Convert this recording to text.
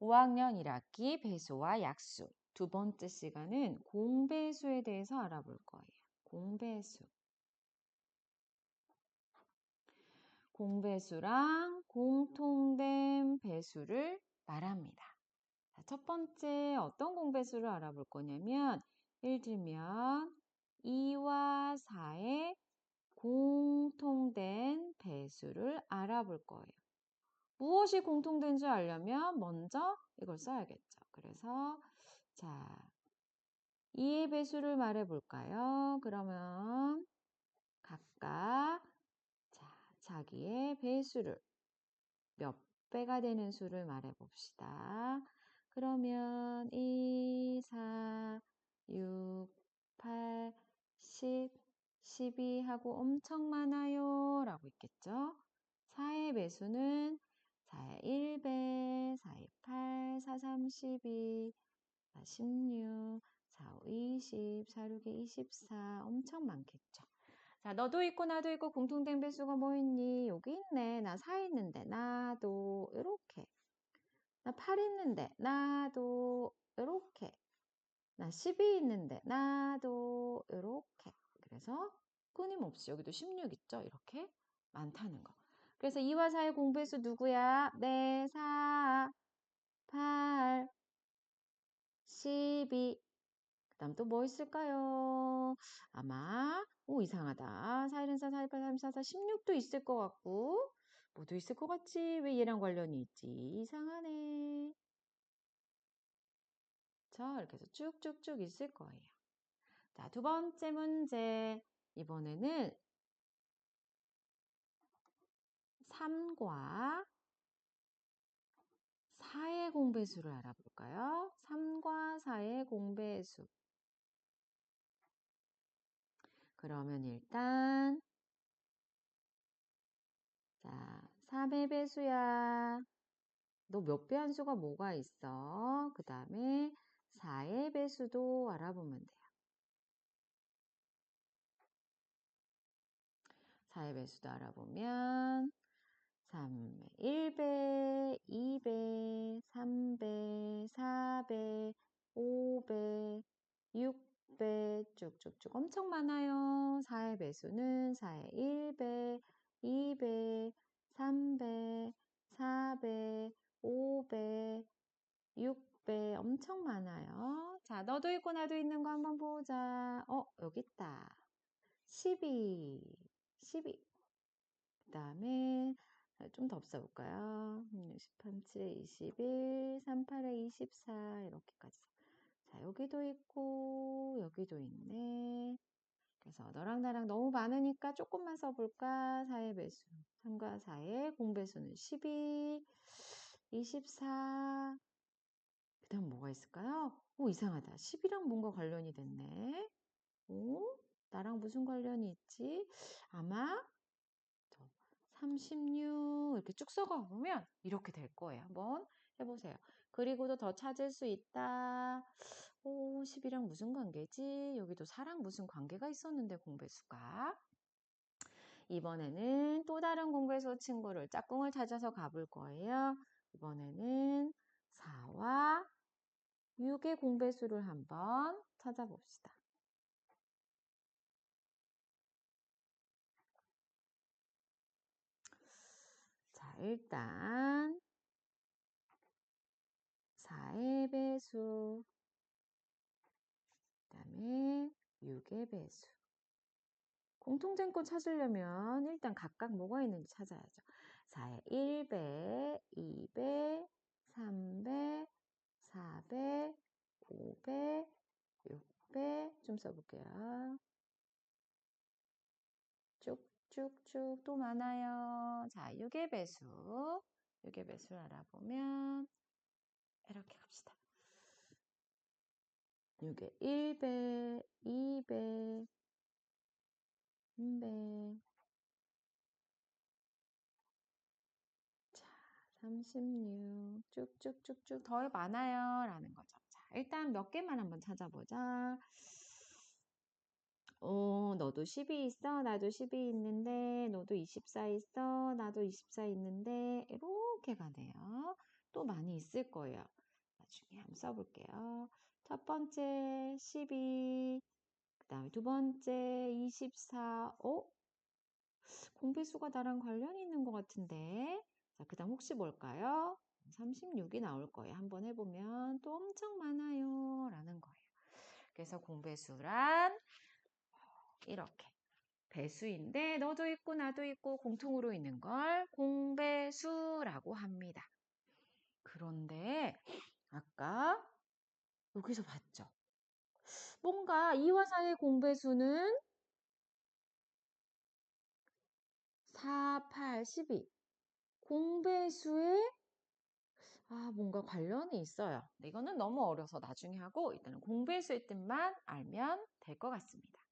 5학년 1학기 배수와 약수. 두 번째 시간은 공배수에 대해서 알아볼 거예요. 공배수. 공배수랑 공통된 배수를 말합니다. 자, 첫 번째 어떤 공배수를 알아볼 거냐면 예를 들면 2와 4의 공통된 배수를 알아볼 거예요. 무엇이 공통된지 알려면 먼저 이걸 써야겠죠. 그래서 자 2의 배수를 말해 볼까요? 그러면 각각 자, 자기의 배수를 몇 배가 되는 수를 말해 봅시다. 그러면 2, 4, 6, 8, 10, 12 하고 엄청 많아요 라고 있겠죠. 4의 배수는 4의 1배, 4의 8, 4, 3, 12, 4, 16, 4, 5, 20, 4, 6, 24 엄청 많겠죠. 자, 너도 있고 나도 있고 공통된 배수가 뭐 있니? 여기 있네. 나 4 있는데 나도 이렇게. 나 8 있는데 나도 이렇게. 나 12 있는데 나도 이렇게. 그래서 끊임없이 여기도 16 있죠? 이렇게 많다는 거. 그래서 2와 4의 공배수 누구야? 네, 4, 8, 12. 그 다음 또 뭐 있을까요? 아마 오 이상하다. 4, 1, 4, 4, 1, 8, 3, 4, 4, 16도 있을 것 같고 뭐도 있을 것 같지? 왜 얘랑 관련이 있지? 이상하네. 자, 이렇게 해서 쭉쭉쭉 있을 거예요. 자, 두 번째 문제. 이번에는 3과 4의 공배수를 알아볼까요? 3과 4의 공배수. 그러면 일단 자, 3의 배수야. 너 몇 배 한 수가 뭐가 있어? 그 다음에 4의 배수도 알아보면 돼요. 4의 배수도 알아보면 3배, 1배, 2배, 3배, 4배, 5배, 6배 쭉쭉쭉 엄청 많아요. 4의 배수는 4의 1배, 2배, 3배, 4배, 5배, 6배 엄청 많아요. 자, 너도 있고 나도 있는 거 한번 보자. 어, 여기 있다. 12, 12. 그 다음에 좀 더? 18, 7에 21, 38에 24 이렇게까지. 자, 여기도 있고 여기도 있네. 그래서 너랑 나랑 너무 많으니까 조금만 써볼까? 4의 배수. 3과 4의 공배수는 12, 24. 그 다음 뭐가 있을까요? 오, 이상하다. 10이랑 뭔가 관련이 됐네. 오, 나랑 무슨 관련이 있지? 아마 36 이렇게 쭉 써가보면 이렇게 될 거예요. 한번 해보세요. 그리고도 더 찾을 수 있다. 오, 10이랑 무슨 관계지? 여기도 4랑 무슨 관계가 있었는데 공배수가. 이번에는 또 다른 공배수 친구를 짝꿍을 찾아서 가볼 거예요. 이번에는 4와 6의 공배수를 한번 찾아봅시다. 자, 일단 4의 배수 그 다음에 6의 배수 공통된 거 찾으려면 일단 각각 뭐가 있는지 찾아야죠. 4의 1배, 2배, 3배, 4배, 5배, 6배 좀 써볼게요. 쭉쭉쭉 또 많아요. 자, 6의 배수, 6의 배수를 알아보면 이렇게 갑시다. 6의 1배, 2배, 3배, 자, 36, 쭉쭉쭉쭉 더 많아요. 라는 거죠. 자, 일단 몇 개만 한번 찾아보자. 어, 너도 10이 있어? 나도 10이 있는데, 너도 24 있어? 나도 24 있는데, 이렇게 가네요. 또 많이 있을 거예요. 나중에 한번 써볼게요. 첫 번째 12, 그 다음에 두 번째 24, 어? 공배수가 나랑 관련이 있는 것 같은데. 자, 그 다음 혹시 뭘까요? 36이 나올 거예요. 한번 해보면 또 엄청 많아요. 라는 거예요. 그래서 공배수란 이렇게 배수인데 너도 있고 나도 있고 공통으로 있는 걸 공배수라고 합니다. 그런데 아까 여기서 봤죠? 뭔가 이화사의 공배수는 4, 8, 12 공배수에 아, 뭔가 관련이 있어요. 이거는 너무 어려서 나중에 하고 일단은 공배수의 뜻만 알면 될 것 같습니다.